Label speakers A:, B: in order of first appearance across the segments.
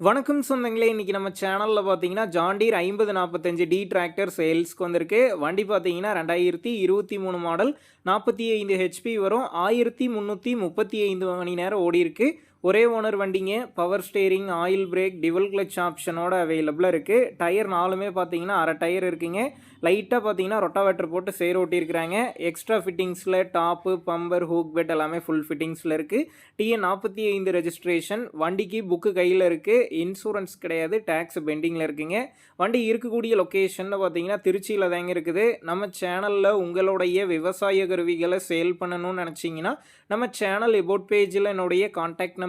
A: வணக்கம் சொந்தங்களே இன்றைக்கி நம்ம சேனலில் பார்த்தீங்கன்னா ஜாண்டீர் ஐம்பது நாற்பத்தஞ்சு டி டிராக்டர் சேல்ஸ்க்கு வந்திருக்கு. வண்டி பார்த்தீங்கன்னா ரெண்டாயிரத்தி இருபத்தி மூணு மாடல் நாற்பத்தி ஐந்து ஹெச்பி வரும் ஆயிரத்தி முந்நூற்றி முப்பத்தி ஐந்து மணி நேரம் ஓடி இருக்குது ஒரே ஓனர் வண்டிங்க power steering oil brake dual clutch ஆப்ஷனோட அவைலபிளாக இருக்குது டயர் நாலுமே பார்த்தீங்கன்னா அரை டயர் இருக்குங்க. லைட்டாக பார்த்தீங்கன்னா ரொட்டாவேட்டர் போட்டு சேர் ஓட்டியிருக்கிறாங்க. எக்ஸ்ட்ரா ஃபிட்டிங்ஸில் டாப்பு பம்பர் ஹூக் பெட் எல்லாமே ஃபுல் ஃபிட்டிங்ஸில் இருக்குது டிஎன் நாற்பத்தி ஐந்து ரெஜிஸ்ட்ரேஷன் வண்டிக்கு புக்கு கையில் இருக்குது இன்சூரன்ஸ் கிடையாது டேக்ஸ் பெண்டிங்கில் இருக்குங்க. வண்டி இருக்கக்கூடிய லொக்கேஷன் பார்த்தீங்கன்னா திருச்சியில் தாங்க இருக்குது. நம்ம சேனலில் உங்களுடைய விவசாய கருவிகளை சேல் பண்ணணும்னு நினச்சிங்கன்னா நம்ம சேனல் எபோட் பேஜில் என்னுடைய காண்டாக்ட் நம்பர்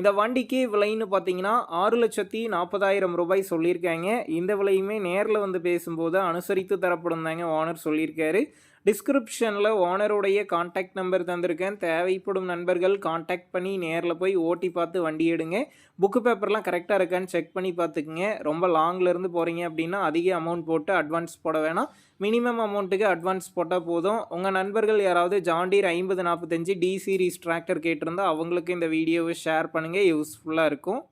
A: இந்த வண்டிக்கு விலைன்னு பார்த்தீங்கன்னா ஆறு லட்சத்தி நாற்பதாயிரம் ரூபாய் சொல்லியிருக்காங்க. இந்த விலையுமே நேரில் வந்து பேசும்போது அனுசரித்து தரப்படும் தாங்க ஓனர் சொல்லியிருக்காரு. டிஸ்கிரிப்ஷனில் ஓனருடைய காண்டாக்ட் நம்பர் தந்திருக்கேன். தேவைப்படும் நண்பர்கள் காண்டாக்ட் பண்ணி நேரில் போய் ஓட்டி பார்த்து வண்டி எடுங்க. புக்கு பேப்பர்லாம் கரெக்டாக இருக்கான்னு செக் பண்ணி பார்த்துக்குங்க. ரொம்ப லாங்லேருந்து போகிறீங்க அப்படின்னா அதிக அமௌண்ட் போட்டு அட்வான்ஸ் போட வேணாம். மினிமம் அமௌண்ட்டுக்கு அட்வான்ஸ் போட்டால் போதும். உங்கள் நண்பர்கள் யாராவது ஜாண்டீர் ஐம்பது நாற்பத்தஞ்சு டி சீரிஸ் டிராக்டர் அவங்களுக்கு இந்த வீடியோவை ஷேர் பண்ணுங்கள் யூஸ்ஃபுல்லாக இருக்கும்.